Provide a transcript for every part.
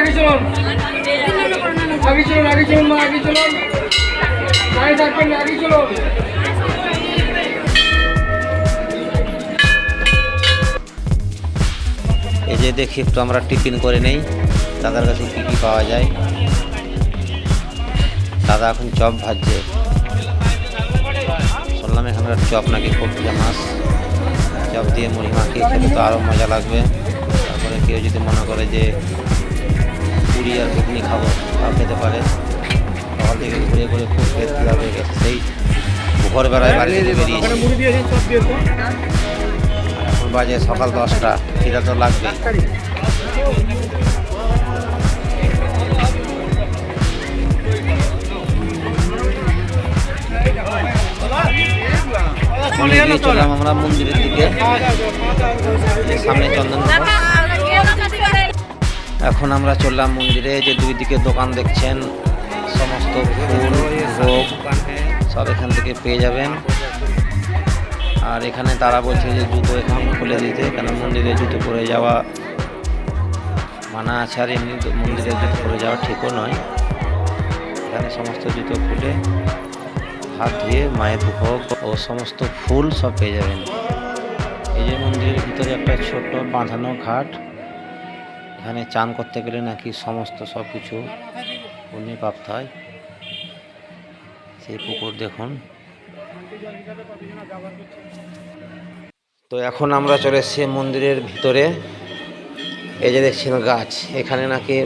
আগে চলুন। আগে চলুন মা, আগে চলুন। থাকবেন আগে চলুন। এই যে দেখি একটু আমরা টিফিন করে নেই। দাদার কাছে কী কী পাওয়া যায়? দাদা এখন চপ ভাজছে। শুনলাম এখানকার চপ নাকি খুব ফেমাস চপ দিয়ে মুড়ি মাখিয়ে খেতে তো আরও মজা লাগবে। তারপরে কেউ যদি মনে করে যে পুরি আর ঘুগনি খাব তাও খেতে পারে। সকাল থেকে ঘুরে ঘুরে খুব খেতে হবে সেই ভোরবেলায় বাড়ি থেকে বেরিয়েছি এখন বাজে সকাল দশটা খিদা তো লাগবে। চললাম আমরা মন্দিরের দিকে। সামনে চন্দন এখন আমরা চললাম মন্দিরে, যে দুই দিকে দোকান দেখছেন, সমস্ত ফুল, ভোগ, সব এখান থেকে পেয়ে যাবেন। আর এখানে তারা বলছে যে জুতো এখানে খুলে দিতে, কেন মন্দিরে জুতো পরে যাওয়া মানা আছে আর এমনি মন্দিরে জুতো পরে যাওয়া ঠিকও নয়। এখানে সমস্ত জুতো খুলে হাত ধুয়ে মায়ের ভোগ ও সমস্ত ফুল সব পেয়ে যাবেন। এই যে মন্দিরের ভিতরে একটা ছোট বাঁধানো ঘাট এখানে চান করতে গেলে নাকি সমস্ত সব কিছু পুণ্য প্রাপ্ত হয়। সেই পুকুর দেখুন। তো এখন আমরা চলে এসেছি মন্দিরের ভিতরে। এই যে দেখছেন গাছ, এখানে নাকি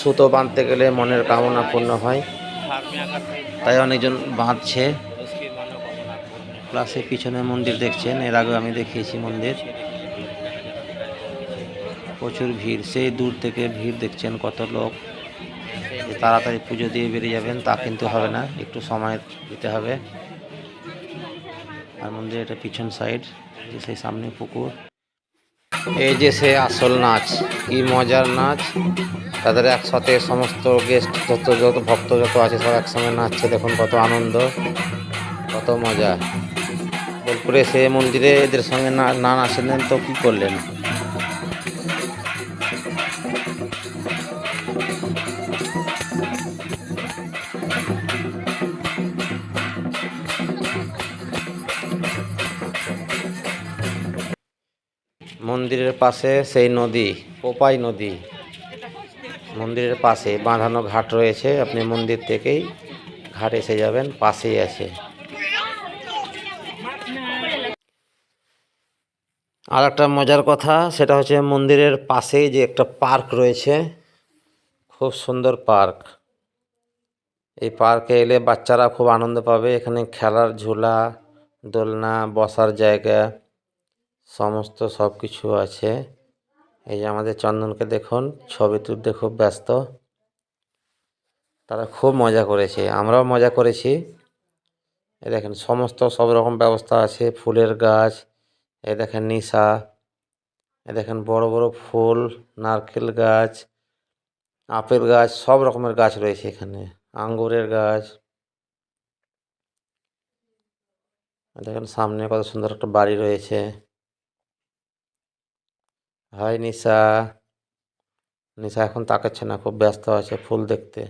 সুতো বাঁধতে গেলে মনের কামনা পূর্ণ হয়। তাই অনেকজন বাঁধছে। প্লাসে পিছনে মন্দির দেখছেন, এর আগে আমি দেখিয়েছি মন্দির। প্রচুর ভিড়। সেই দূর থেকে ভিড় দেখছেন কত লোক। তাড়াতাড়ি পুজো দিয়ে বেরিয়ে যাবেন, তা কিন্তু হবে না। একটু সময় দিতে হবে। আর মন্দির এটা পিছন সাইড যে সেই সামনে পুকুর। এই যে সে আসল নাচ, কি মজার নাচ। তাদের একসাথে সমস্ত গেস্ট যত যত ভক্ত যত আছে, সব একসঙ্গে নাচছে। দেখুন কত আনন্দ, কত মজা। বোলপুরে সে মন্দিরে এদের সঙ্গে না না নাচলেন তো কী করলেন? মন্দিরের পাশে সেই নদী, পোপাই নদী। মন্দিরের পাশে বাঁধানো ঘাট রয়েছে, আপনি মন্দির থেকেই ঘাট এসে যাবেন, পাশেই আছে। আর একটা মজার কথা, সেটা হচ্ছে মন্দিরের পাশেই যে একটা পার্ক রয়েছে, খুব সুন্দর পার্ক। এই পার্কে এলে বাচ্চারা খুব আনন্দ পাবে, এখানে খেলার ঝুলা, দোলনা, বসার জায়গা। সমস্ত সব কিছু আছে। এই যে আমাদের চন্দনকে দেখুন, ছবি তুলতে খুব ব্যস্ত। তারা খুব মজা করেছে, আমরাও মজা করেছি। এ দেখেন, সমস্ত সব রকম ব্যবস্থা আছে, ফুলের গাছ, এ দেখেন নিশা, এ দেখেন বড় বড় ফুল, নারকেল গাছ, আপেল গাছ, সব রকমের গাছ রয়েছে এখানে, আঙ্গুরের গাছ। দেখেন, সামনে কত সুন্দর একটা বাড়ি রয়েছে। হাই নিশা নিশা এখন তাকাচ্ছে না খুব ব্যস্ত আছে ফুল দেখতে।